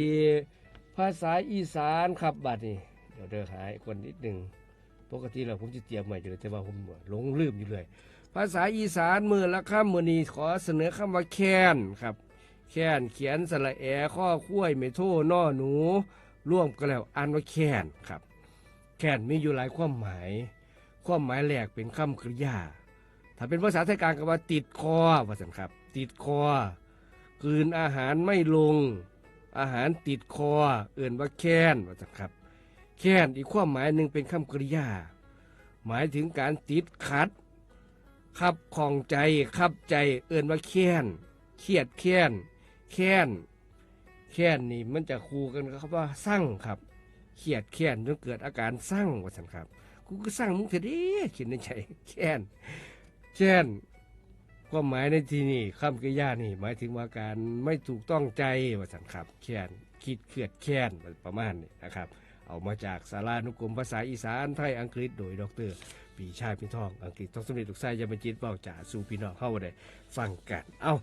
ที่ภาษาอีสานครับบัดนี้เดี๋ยวเด้อหายคนนิดหนึ่งปกติแล้วผมจะเตรียมไว้อยู่เลยแต่ว่าผมหลงลืมอยู่เลย ภาษาอีสานมือละคำมือนีขอเสนอคำว่าแค้นครับ แค้นเขียนสระแอข้อคุ้ยเมโทนอหนู ร่วมกันแล้วอ่านว่าแค้นครับ แค้นมีอยู่หลายความหมาย ความหมายแรกเป็นคำกริยา ถ้าเป็นภาษาไทยกลางก็ว่าติดคอว่าสันครับ ติดคอกืนอาหารไม่ลง อาหารติดคอ เอื่นว่าแค้นว่าสันครับ แค้นอีกความหมายหนึ่งเป็นคำกริยา หมายถึงการติดขัดขับของใจขับใจเอื่นว่าแค้นเครียดแค้นแค้นแค้นนี่มันจะคูกันกับว่าสั่งครับเครียดแค้นจนเกิดอาการสั่งว่าสันครับกูก็สั่งมึงเถอะดิคิดในใจแค้นแค้น ความหมายในที่นี้คำกิยานี่หมายถึงว่าการไม่ถูกต้องใจว่าสันครับแค้นคิดเครียดแค้นประมาณนี้นะครับ เอามาจากสารานุกรมภาษาอีสานไทยอังกฤษโดยดรปีชาพิทองอังกฤษต้องสำเร็จทุกชายยามจิตเบ้าจ่าสู่พี่น้องเข้าได้ฟังกัน เอา